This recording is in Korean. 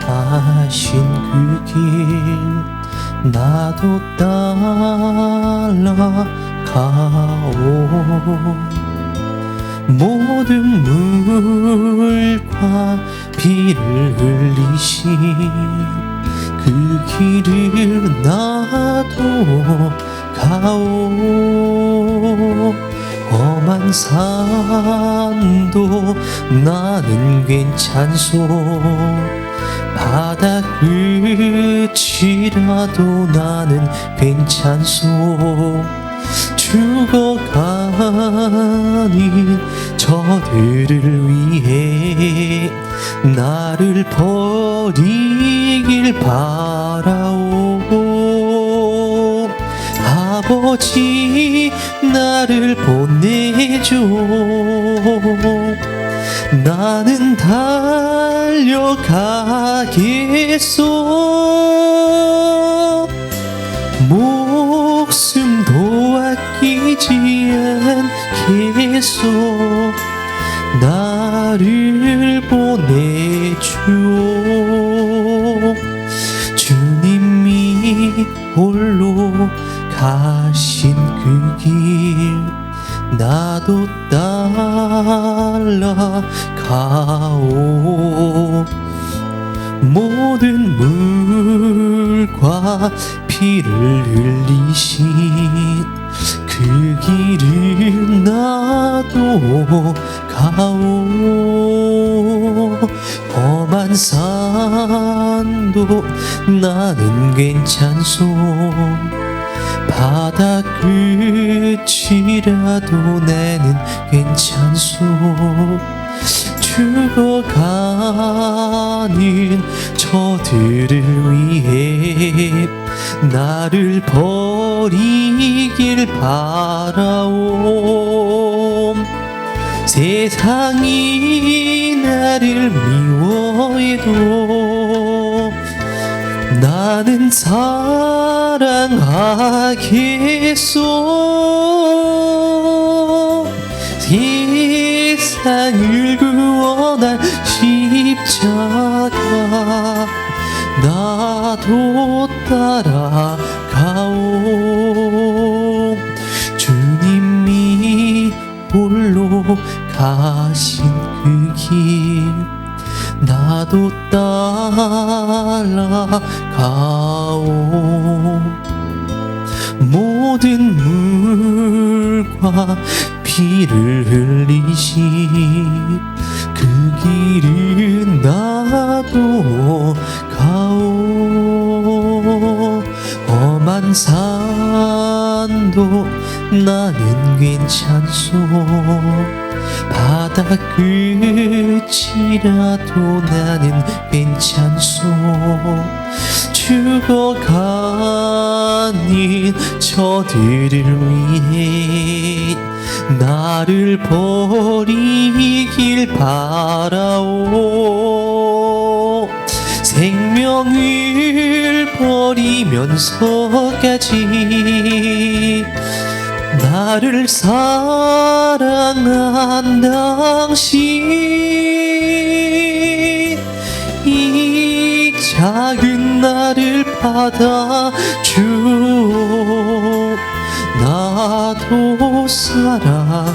가신 그 길. 나도 따라가오. 모든 물과 비를 흘리신 그 길을 나도 가오 험한 산도 나는 괜찮소. 바다 끝이라도 나는 괜찮소. 죽어가는 저들을 위해 나를 버리길 바라오. 아버지 나를 보내줘. 나는 달려가겠소. 목숨도 아끼지 않겠소. 나를 보내주오. 주님이 홀로 가신 그 길 나도 따라가오. 모든 물과 피를 흘리신 그 길을 나도 가오. 험한 산도 나는 괜찮소 바다 끝이라도 나는 괜찮소. 죽어가는 저들을 위해 나를 버리길 바라오 세상이 나를 미워해도 나는 사랑하겠소. 세상을 구원할 십자가 나도 따라가오. 주님이 홀로 가신 그 길 나도 따라가오 물과 피를 흘리신 그 길은 나도 가오. 험한 산도 나는 괜찮소. 바다 끝이라도 나는 괜찮소. 죽어가는 저들을 위해 생명을 버리면서까지 나를 사랑한 당신 이 작은 나를 받아주오 나도 사랑